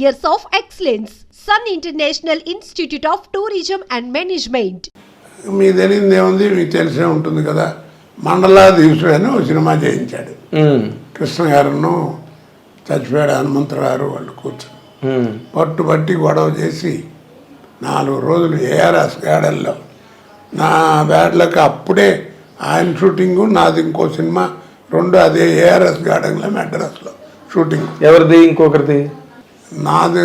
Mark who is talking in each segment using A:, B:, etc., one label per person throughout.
A: years of excellence. Sun International Institute of Tourism and Management.
B: మీకు తెలియదు ఏముంది? మీకు తెలిసే ఉంటుంది కదా. మండలాధీశుడు అని ఒక సినిమా చేయించాడు. కృష్ణ గారును చచ్చిపోయాడు హనుమంతరావు గారు వాళ్ళు కూర్చొని. పట్టు పట్టి గొడవ చేసి నాలుగు రోజులు ఏఆర్ఎస్ గార్డెన్లో నా బ్యాడ్లకు అప్పుడే ఆయన షూటింగు నాది ఇంకో సినిమా రెండు అదే ఏఆర్ఎస్ గార్డెన్లో మెడ్రాస్లో షూటింగ్.
C: ఎవరిది? ఇంకొకరిది?
B: నాది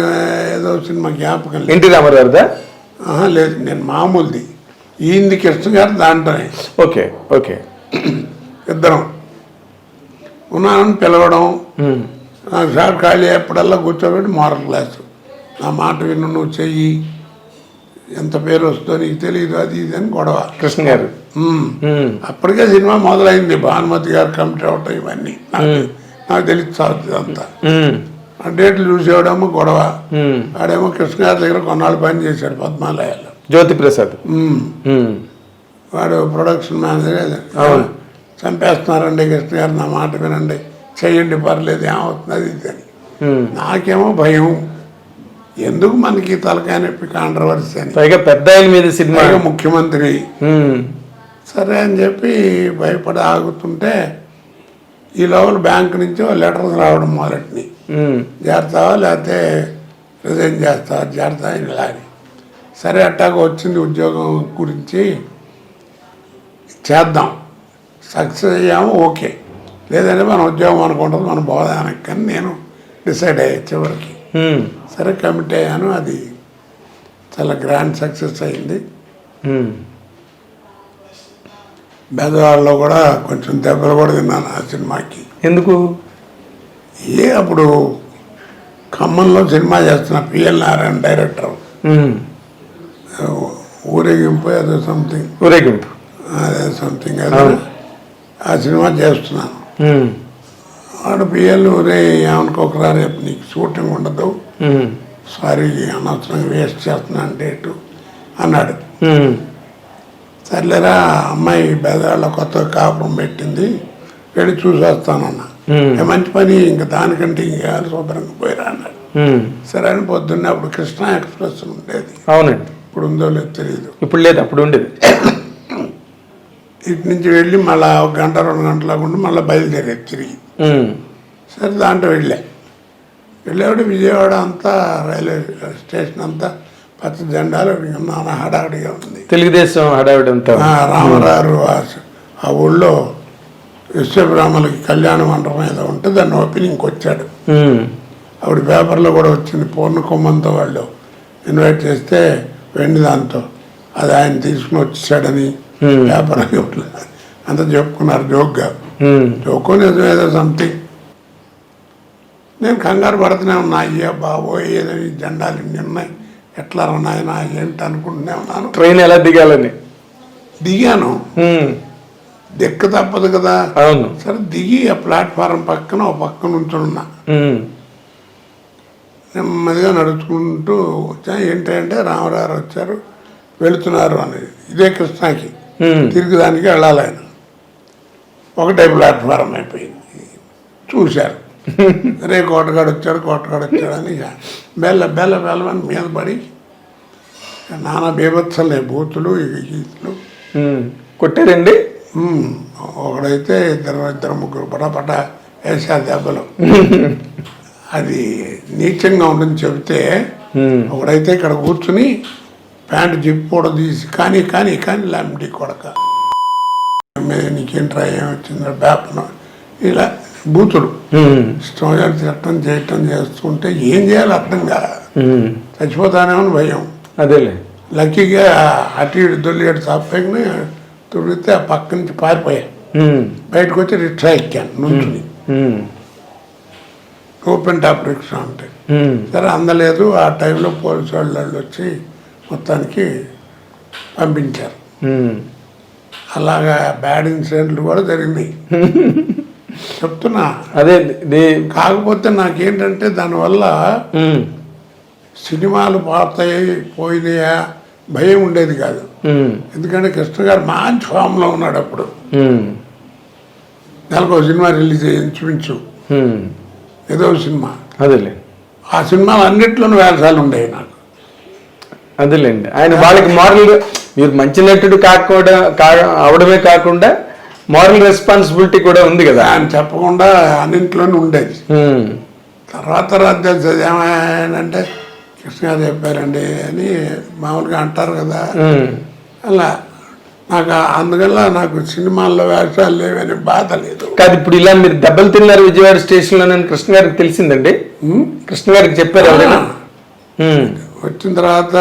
B: ఏదో సినిమా జ్ఞాపకం లేదు.
C: ఎన్టీ రామారావుదా?
B: ఆహా, లేదు నేను మామూలుది. ఈయనది కృష్ణ గారు దాంట్లోనే.
C: Okay okay.
B: ఇద్దరం. ఉన్నానని పిలవడం. నాకు సార్ ఖాళీ ఎప్పుడల్లా కూర్చోబెట్టి మోరల్ క్లాసు. నా మాట విను నువ్వు చెయ్యి. ఎంత పేరు వస్తుందో నీకు తెలియదు అది ఇది అని గొడవ.
C: కృష్ణ గారు.
B: అప్పటికే సినిమా మొదలైంది భానుమతి గారు కమిటీ అవటం ఇవన్నీ. నాకు నాకు తెలిసి అంతా డేట్లు చూసేవాడేమో గొడవ.
C: ఉమ్.
B: వాడేమో కృష్ణ గారి దగ్గర కొన్నాళ్ళు పని చేశాడు పద్మాలయాల్లో.
C: జ్యోతి ప్రసాద్
B: వాడు ప్రొడక్షన్ మేనేజర్. చంపేస్తున్నారండి కృష్ణ గారు నా మాట వినండి. చెయ్యండి పర్లేదు ఏమవుతుంది ఇది అని. నాకేమో భయం. ఎందుకు మనకి తలకాయ నొప్పి కాంట్రవర్సీ అని?
C: పైగా పెద్ద మీద సినిమా.
B: ముఖ్యమంత్రి. సరే అని చెప్పి భయపడి ఆగుతుంటే ఈ లోపల బ్యాంక్ నుంచి లెటర్స్ రావడం మొదటిని
C: ఉమ్,
B: చేస్తావా లేకపోతే రిజైన్ చేస్తావా చేస్తా ఇలా అని సరే అట్టాగా వచ్చింది ఉద్యోగం గురించి చేద్దాం. సక్సెస్ అయ్యాము ఓకే. లేదంటే మన ఉద్యోగం అనుకుంటుంది మన బోధానికి కానీ నేను డిసైడ్ అయ్యా చివరికి. సరే కమిట్ అయ్యాను అది చాలా గ్రాండ్ సక్సెస్ అయింది. బెదవాడలో కూడా కొంచెం దెబ్బలు కూడా తిన్నాను ఆ సినిమాకి.
C: ఎందుకు?
B: ఏ అప్పుడు ఖమ్మంలో సినిమా చేస్తున్న పిఎల్ నారాయణ డైరెక్టర్. ఊరేగింపు ఏదో సంథింగ్
C: ఊరేగింపు.
B: అదే సంథింగ్ అదే. ఆ సినిమా చేస్తున్నాను. వాడు పిఎల్ ఊరే ఏమనుకోకరా రేపు నీకు షూటింగ్ ఉండదు. సారీ అనవసరంగా వేస్ట్ చేస్తున్నాను డేటు అన్నాడు. సర్లేరా అమ్మాయి బెదవాళ్ళ కొత్త కాపురం పెట్టింది వెళ్ళి చూసేస్తానన్నా. మంచి పని ఇంకా దానికంటే ఇంకా శుభ్రంగా పోయిరా అన్నాడు. సరే అని పొద్దున్నే అప్పుడు కృష్ణా ఎక్స్ప్రెస్ ఉండేది.
C: అవునండి.
B: ఇప్పుడు ఉందో లేదో తెలియదు
C: ఇప్పుడు లేదు అప్పుడు ఉండేది.
B: ఇటు నుంచి వెళ్ళి మళ్ళా ఒక గంట రెండు గంటలకు ఉండి మళ్ళీ బయలుదేరేది తిరిగి. సరే దాంట్లో వెళ్ళా. వెళ్ళేవాడు విజయవాడ అంతా రైల్వే స్టేషన్ అంతా పచ్చ జెండాలు నాన్న హడావిడిగా ఉంది.
C: తెలుగుదేశం హడావిడి
B: ఆ రామరారు ఆ ఊళ్ళో విశ్వబ్రాహ్మణులకి కళ్యాణ మండపం ఏదో ఉంటే దాన్ని ఓపెనింగ్కి వచ్చాడు అప్పుడు పేపర్లో కూడా వచ్చింది పూర్ణ కొమ్మంతో వాళ్ళు ఇన్వైట్ చేస్తే వెండి దాంతో అది ఆయన తీసుకుని వచ్చేసాడని
C: Hmm.
B: పేపర్ అంత చెప్పుకున్నారు జోక్గా. జోకో నిజం ఏదో సంథింగ్ నేను కంగారు పడుతూనే ఉన్నా అయ్యా బాబోయ్ ఏదో ఈ జెండాలు ఉన్నాయి. ఎట్లా నాయన ఏంటి అనుకుంటూనే ఉన్నాను.
C: ట్రైన్ ఎలా దిగాలని?
B: దిగాను. దిక్క తప్పదు కదా.
C: అవును.
B: సరే దిగి ఆ ప్లాట్ఫారం పక్కన ఒక పక్కన ఉంచున్నా
C: ఉమ్,
B: నెమ్మదిగా నడుచుకుంటూ వచ్చా. ఏంటంటే రామరారు వచ్చారు. వెళుతున్నారు అనేది ఇదే కృష్ణాకి. తిరిగి దానికి వెళ్ళాలి ఆయన. ఒకటే ప్లాట్ఫారం అయిపోయింది. చూశారు. రే కోటగాడు వచ్చాడు కోటగాడు వచ్చాడు అని బెల్ల బెల్ల బెల్లమని మీద పడి నానా బీభత్సలే బూతులు గీతులు.
C: కొట్టారండి?
B: ఒకడైతే ఇద్దరు ఇద్దరు ముగ్గురు పటాపట వేసా దెబ్బలు. అది నీచంగా ఉంటుంది చెబితే ఒకడైతే ఇక్కడ కూర్చుని ప్యాంటు జిప్ కూడా తీసి కానీ కానీ కానీ లాంటి కొడక. నీకేంట్రా ఏమొచ్చిందో బేపన ఇలా బూతులు. వచ్చినట్టు తిట్టడం చేయటం చేస్తుంటే ఏం చేయాలి అర్థం కాదు. చచ్చిపోతానేమని భయం.
C: అదేలే.
B: లక్కీగా అటు ఇటు దొల్లిగడు తప్పని తుడిగితే ఆ పక్క నుంచి పారిపోయా. బయటకు వచ్చి రిక్షా ఎక్కాను నుంచుని. ఓపెన్ టాప్ రిక్షా అంటే. సరే అందలేదు. ఆ టైంలో పోలీసు వాళ్ళు వచ్చి మొత్తానికి పంపించారు. అలాగా బ్యాడ్ ఇన్సిడెంట్లు కూడా జరిగినాయి. చెప్తున్నా.
C: అదే
B: కాకపోతే నాకేంటంటే దానివల్ల సినిమాలు పాతాయి పోయినాయా? భయం ఉండేది కాదు. ఎందుకంటే కృష్ణ గారు మంచి ఫామ్లో ఉన్నాడు అప్పుడు. నెలకు సినిమా రిలీజ్ ఇంచుమించు. ఏదో సినిమా.
C: అదేలే.
B: ఆ సినిమాలు అన్నిట్లోనూ వేషాలు ఉండేవి నాకు.
C: అదేలేండి. ఆయన వాళ్ళకి మారల్ మీరు మంచి నటుడు కాకుండా కా అవడమే కాకుండా మారల్ రెస్పాన్సిబిలిటీ కూడా ఉంది కదా.
B: ఆయన చెప్పకుండా అన్నింట్లోనూ ఉండేది. తర్వాత తర్వాత ఏమైందంటే కృష్ణ గారు చెప్పారండి అని మామూలుగా అంటారు కదా. అలా నాకు అందువల్ల నాకు సినిమాల్లో వేషాలు లేవని బాధ లేదు.
C: కాదు ఇప్పుడు ఇలా మీరు దెబ్బలు తిన్నారు విజయవాడ స్టేషన్లో కృష్ణ గారికి తెలిసిందండి? కృష్ణ గారికి చెప్పారు
B: వచ్చిన తర్వాత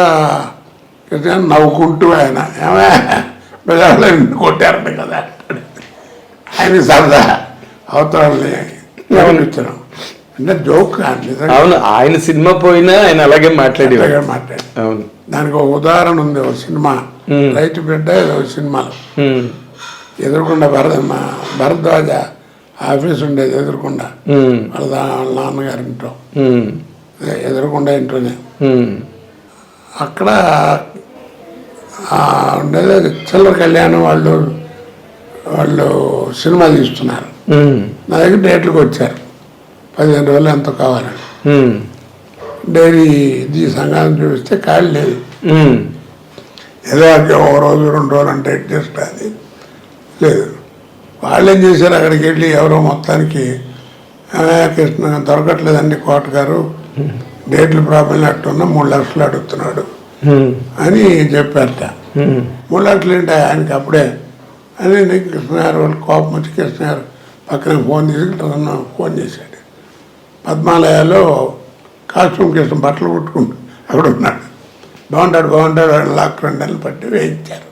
B: కృష్ణ నవ్వుకుంటూ ఆయన ఏమే? కొట్టారంట కదా. ఆయన సరదా. అవతరాలని గమనించడం అంటే జోక్
C: అవును ఆయన సినిమా పోయినా ఆయన అలాగే మాట్లాడేవారు
B: అలాగే మాట్లాడు
C: అవును.
B: దానికి ఒక ఉదాహరణ ఉంది ఒక సినిమా. రైతు బిడ్డ ఏదో సినిమాలో
C: ఉమ్,
B: ఎదురుకుండా భరత మా భరద్వాజ ఆఫీస్ ఉండేది ఎదురుకుండా. వాళ్ళ నాన్నగారి ఇంట్లో. ఎదురుకుండా ఇంట్లోనే. అక్కడ ఉండేది చిల్లర కళ్యాణం వాళ్ళు వాళ్ళు సినిమా తీస్తున్నారు. నా దగ్గర డేట్లకు వచ్చారు. పదిహేను రోజులు ఎంతో కావాలని డైరీ ఇది సంఘాన్ని చూపిస్తే ఖాళీ లేదు. ఏదో ఒక రోజు రెండు రోజులు అంటే అడ్జస్ట్ అది లేదు. వాళ్ళు ఏం చేశారు? అక్కడికి వెళ్ళి ఎవరో మొత్తానికి కృష్ణ దొరకట్లేదండి కోట గారు. డేట్లు ప్రాబ్లం అట్టున్నా మూడు లక్షలు అడుగుతున్నాడు అని చెప్పారట. మూడు లక్షలు ఏంటి ఆయనకి? అప్పుడే అని నీకు కృష్ణగారు వాళ్ళు కోపం వచ్చి కృష్ణగారు పక్కన ఫోన్ తీసుకుంటున్నా ఫోన్ చేశాడు. పద్మాలయాల్లో కాస్ట్యూమ్ కృష్ణ బట్టలు కుట్టుకుంటూ అక్కడ ఉన్నాడు. బాగుంటాడు బాగుంటాడు అని లాక్ రెండు నెలలు పట్టి వేయించారు.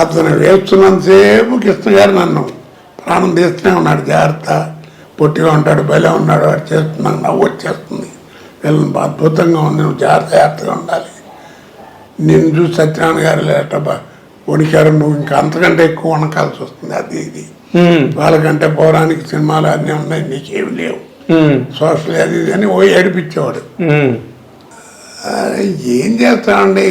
B: అతను వేస్తున్నంతసేపు కృష్ణ గారు నన్ను ప్రాణం తీస్తూనే ఉన్నాడు. జాగ్రత్త పొట్టిగా ఉంటాడు బలే ఉన్నాడు వాడు చేస్తున్నాను నవ్వు వచ్చేస్తుంది. వీళ్ళని అద్భుతంగా ఉంది నువ్వు జాగ్రత్త జాగ్రత్తగా ఉండాలి. నిన్ను చూసి సత్యనారాయణ గారు లేటబ్బా వణికారు నువ్వు ఇంకా అంతకంటే ఎక్కువ వణకాల్సి వస్తుంది. అది ఇది. వాళ్ళకంటే పౌరాణిక సినిమాలు అన్నీ ఉన్నాయి. నీకేమి లేవు. సోషల్ అది ఇది అని ఓ ఏడిపించేవాడు ఏం చేస్తామండి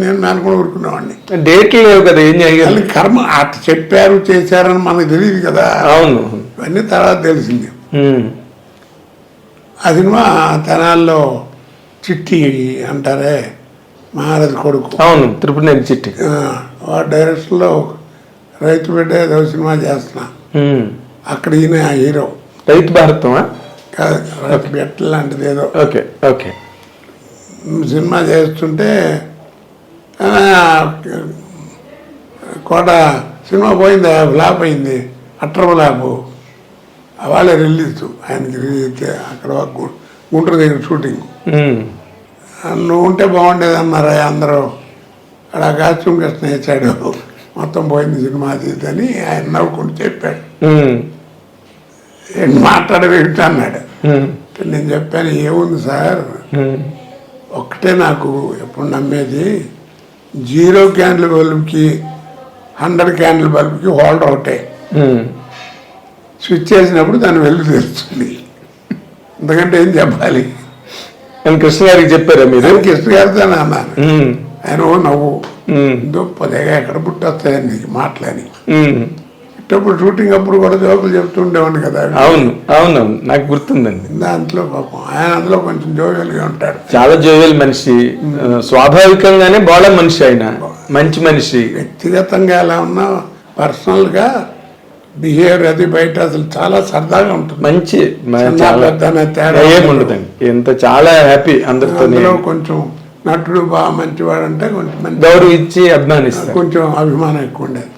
B: నేను అనుకుని ఊరుకునేవాడిని.
C: డేట్లు లేవు కదా ఏం చేయాలి?
B: కర్మ అట్ చెప్పారు చేశారని మనకు తెలియదు కదా.
C: అవును.
B: ఇవన్నీ తర్వాత తెలిసింది. ఆ సినిమా తెనాల్లో చిట్టి అంటారే మహారాజు కొడుకు.
C: అవును తిరుపతి చిట్టి.
B: ఆ, డైరెక్షన్లో రైతు బిడ్డ ఏదో సినిమా చేస్తున్నా. అక్కడ ఈయన ఆ హీరో.
C: రైతు భారతమా?
B: కాదు రైతు బిడ్డ లాంటిది ఏదో.
C: Okay okay.
B: సినిమా చేస్తుంటే కోట సినిమా పోయింది? ఫ్లాప్ అయింది. అట్ర ఫ్లాప్. వాళ్ళే రిలీజ్. ఆయనకి రిలీజ్ అక్కడ గుంటూరు దగ్గర షూటింగ్. నువ్వు ఉంటే బాగుండేది అన్నారా అందరూ. అక్కడ కాస్ట్యూమ్ కృష్ణ వేసాడు మొత్తం పోయింది సినిమా అని ఆయన నవ్వుకుంటూ చెప్పాడు. మాట్లాడవేమిటి అన్నాడు. నేను చెప్పాను ఏముంది సార్. ఒక్కటే నాకు ఎప్పుడు నమ్మేది జీరో క్యాండిల్ బల్బుకి హండ్రెడ్ క్యాండిల్ బల్బుకి హోల్డర్ ఒకటే. స్విచ్ చేసినప్పుడు దాన్ని వెలుగు తెరుస్తుంది. ఎందుకంటే ఏం చెప్పాలి?
C: అని కృష్ణ గారికి చెప్పారా మీరు?
B: కృష్ణ గారితో అన్నాను
C: ఉమ్,
B: ఆయన ఓ నవ్వు. దుప్పదేగా ఎక్కడ పుట్టొస్తాయని నీకు మాటలని.
C: ఉమ్.
B: ఇట్టప్పుడు షూటింగ్ అప్పుడు కూడా జోకులు చెప్తూ ఉండేవాడిని కదా.
C: అవును అవునవును. నాకు గుర్తుందండి.
B: దాంట్లో పాపం. ఆయన అందులో కొంచెం జోవియల్గా ఉంటాడు.
C: చాలా జోవియల్ మనిషి. స్వాభావికంగానే బాగా మనిషి ఆయన. మంచి మనిషి.
B: వ్యక్తిగతంగా ఎలా ఉన్నా పర్సనల్గా బిహేవియర్ అది బయట అసలు చాలా సరదాగా ఉంటుంది.
C: మంచి ఏముండదండి ఎంత చాలా హ్యాపీ అందరితో
B: కొంచెం నటుడు బాగా మంచివాడు అంటే కొంచెం
C: గౌరవ ఇచ్చి అభిమానిస్తారు.
B: కొంచెం అభిమానం ఎక్కువ ఉండేది.